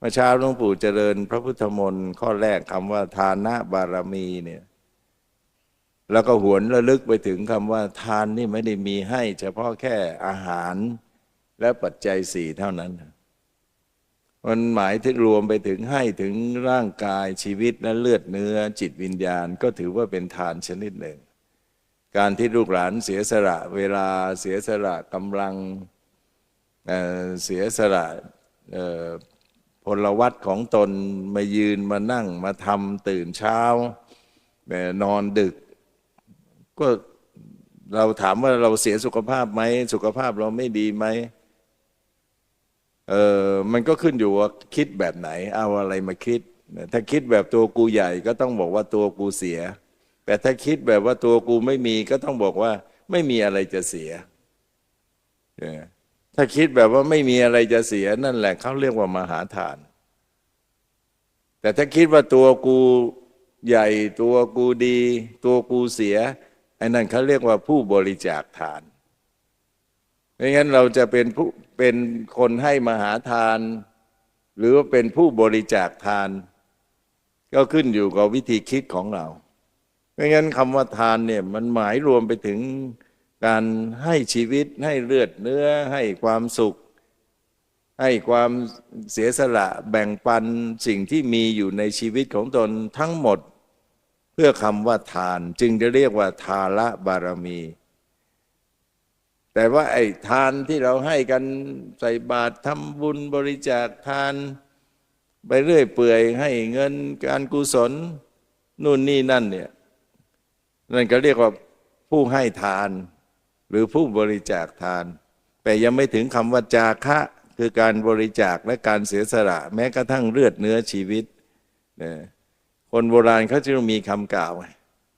เมื่อเช้าหลวงปู่เจริญ พระพุทธมนต์ข้อแรกคำว่าทานะบารมีเนี่ยแล้วก็หวนระลึกไปถึงคำว่า ทานนี่ไม่ได้มีให้ เฉพาะแค่อาหารและปัจจัยสี่เท่านั้น มันหมายถึงรวมไปถึงให้ถึงร่างกายชีวิตและเลือดเนื้อจิตวิญญาณก็ถือว่าเป็นทานชนิดหนึ่ง การที่ลูกหลานเสียสละเวลาเสียสละกำลังเเสียสละ ลวัตของตนมายืนมานั่งมาทำตื่นเช้าเอ่นอนดึก ก็เราถามว่าเราเสียสุขภาพไหมสุขภาพเราไม่ดีไหมเออมันก็ขึ้นอยู่ว่าคิดแบบไหน เอาอะไรมาคิด ถ้าคิดแบบตัวกูใหญ่ก็ต้องบอกว่าตัวกูเสีย แต่ถ้าคิดแบบว่าตัวกูไม่มีก็ต้องบอกว่า ไม่มีอะไรจะเสีย ถ้าคิดแบบว่าไม่มีอะไรจะเสียนั่นแหละเขาเรียกว่ามหาทาน แต่ถ้าคิดว่าตัวกูใหญ่ตัวกูดี ตัวกูเสียไอ้นั่นเขาเรียกว่าผู้บริจาคทานไม่งั้นเราจะเป็นผู้เป็นคนให้มหาทาน หรือว่าเป็นผู้บริจาคทาน ก็ขึ้นอยู่กับวิธีคิดของเราไม่งั้นคำว่าทานเนี่ยมันหมายรวมไปถึง การให้ชีวิตให้เลือดเนื้อให้ความสุข ให้ความเสียสละแบ่งปันสิ่งที่มีอยู่ในชีวิตของตนทั้งหมด เพื่อคำว่าทานจึงจะเรียกว่าทาละบารมี แต่ว่าไอ้ทานที่เราให้กันใส่บาตรทำบุญบริจาคทาน ไปเรื่อยเปื่อยให้เงินการกุศลนู่นนี่นั่นเนี่ยนั่นก็เรียกว่าผู้ให้ทาน หรือผู้บริจาคทาน แต่ยังไม่ถึงคำว่าจาคะคือการบริจาคและการเสียสละแม้กระทั่งเลือดเนื้อชีวิตนะคนโบราณเขาจะมีคำกล่าว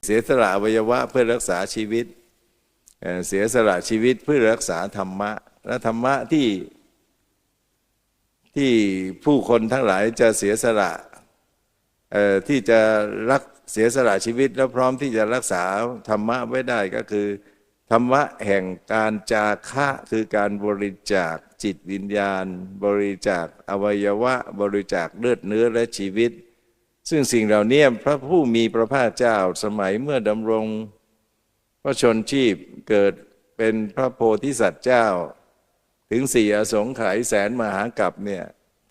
เสียสละอวัยวะเพื่อรักษาชีวิตเเสียสละชีวิตเพื่อรักษาธรรมะ และธรรมะที่ที่ผู้คนทั้งหลายจะเสียสละที่จะรักเสียสละชีวิต และพร้อมที่จะรักษาธรรมะไว้ได้ก็คือ ธรรมะแห่งการจาคะคือการบริจาคจิตวิญญาณ บริจาคอวัยวะ บริจาคเลือดเนื้อและชีวิต ซึ่งสิ่งเหล่านี้พระผู้มีพระภาคเจ้าสมัยเมื่อดำรง พระชนชีพเกิดเป็นพระโพธิสัตว์เจ้า ถึงสี่อสงไขยแสนมหากัปเนี่ย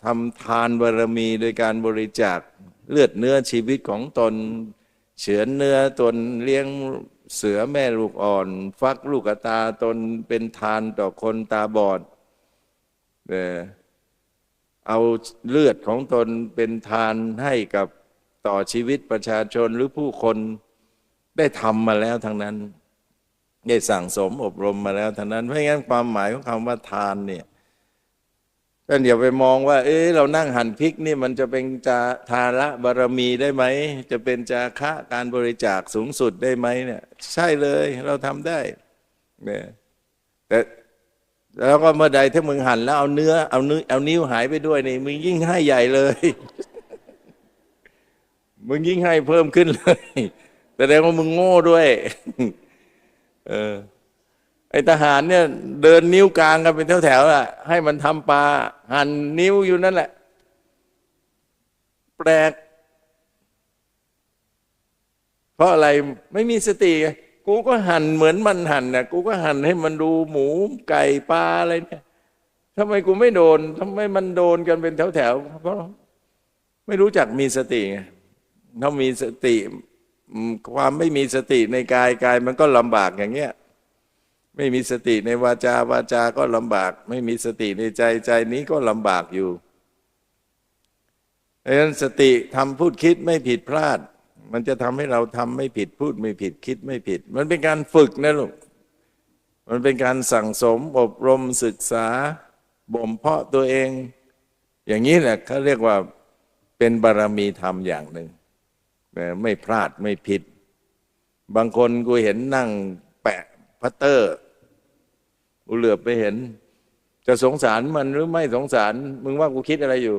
ทำทานบารมีโดยการบริจาคเลือดเนื้อชีวิตของตน เฉือนเนื้อตนเลี้ยง เสือแม่ลูกอ่อน ฟักลูกตาตนเป็นทานต่อคนตาบอดเออเอาเลือดของตนเป็นทานให้กับต่อชีวิตประชาชนหรือผู้คนได้ทำมาแล้วทั้งนั้น ได้สั่งสมอบรมมาแล้วทั้งนั้น เพราะงั้นความหมายของคำว่าทานเนี่ย ก็อย่าไปมองว่า เอ๊ะเรานั่งหั่นพริกนี่มันจะเป็นจาทาระบารมีได้ไหม จะเป็นจาคะการบริจาคสูงสุดได้ไหมเนี่ย ใช่เลยเราทำได้เนี่ยแต่แล้วก็เมื่อใดถ้ามึงหั่นแล้วเอาเนื้อเอาเนื้อเอานิ้วหายไปด้วยนี่มึงยิ่งให้ใหญ่เลย มึงยิ่งให้เพิ่มขึ้นเลยแสดงว่ามึงโง่ด้วย เออ ไอทหารเนี่ยเดินนิ้วกลางกันเป็นแถวๆอะให้มันทำปลาหั่นนิ้วอยู่นั่นแหละ แปลก เพราะอะไรไม่มีสติไงกูก็หั่นเหมือนมันหั่นน่ะกูก็หั่นให้มันดูหมูไก่ปลาอะไรเนี่ยทำไมกูไม่โดนทำไมมันโดนกันเป็นแถวๆเพราะไม่รู้จักมีสติไงถ้ามีสติ ความไม่มีสติในกายกายมันก็ลำบากอย่างเงี้ย ไม่มีสติในวาจาวาจาก็ลำบาก ไม่มีสติในใจใจนี้ก็ลำบากอยู่เพราะฉะนั้นสติทำพูดคิดไม่ผิดพลาด มันจะทำให้เราทำไม่ผิดพูดไม่ผิดคิดไม่ผิด มันเป็นการฝึกนะลูกมันเป็นการสั่งสมอบรมศึกษาบ่มเพาะตัวเอง อย่างนี้แหละเขาเรียกว่าเป็นบารมีธรรมอย่างหนึ่งไม่พลาดไม่ผิด บางคนกูเห็นนั่งแปะ พัตเตอร์กูเหลือบไปเห็น จะสงสารมันหรือไม่สงสาร มึงว่ากูคิดอะไรอยู่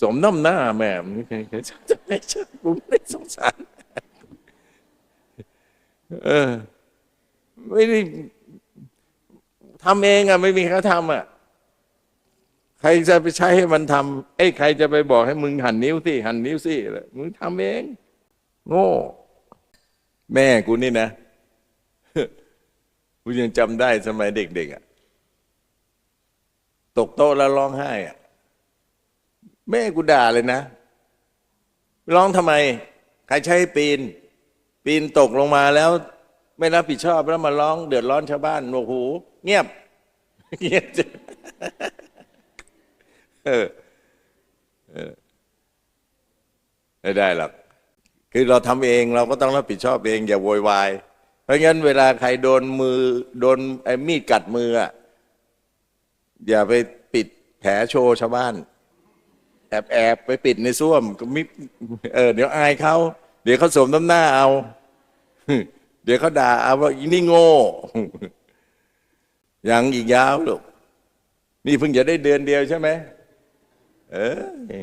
สมน้ำหน้าแม่มึงไม่ใช่กูไม่ได้สงสาร เออ ไม่ได้ทำเองอะ ไม่มีใครทำอะ ใครจะไปใช้ให้มันทำเอ้ใครจะไปบอกให้มึงหันนิ้วสิหันนิ้วสิมึงทำเอง โง่ แม่กูนี่นะ กูยังจำได้สมัยเด็กๆอะตกโต๊ะแล้วร้องไห้อะแม่กูด่าเลยนะร้องทำไม ใครใช้ปีน ปีนตกลงมาแล้ว ไม่รับผิดชอบแล้วมาร้องเดือดร้อนชาวบ้านโอ้โหเงียบเงียบจเออเออไม่ได้หรอกคือเราทำเองเราก็ต้องรับผิดชอบเอง อย่าโวยวาย เพราะงั้นเวลาใครโดนมือโดนไอ้มีดกัดมืออะอย่าไปปิดแผลโชว์ชาวบ้าน แอบแอบไปปิดในส้วมก็มิเออเดี๋ยวอายเขาเดี๋ยวเขาสมน้ำหน้าเอา เดี๋ยวเขาด่าเอาว่าอีนี่โง่ยังอีกยาวลูกนี่เพิ่งจะได้เดือนเดียวใช่ไหมเออ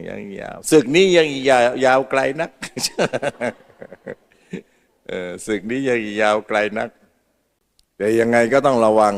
ยังยาวศึกนี้ยังยาวยาวไกลนัก ศึกนี้ยังยาวไกลนัก แต่ยังไงก็ต้องระวัง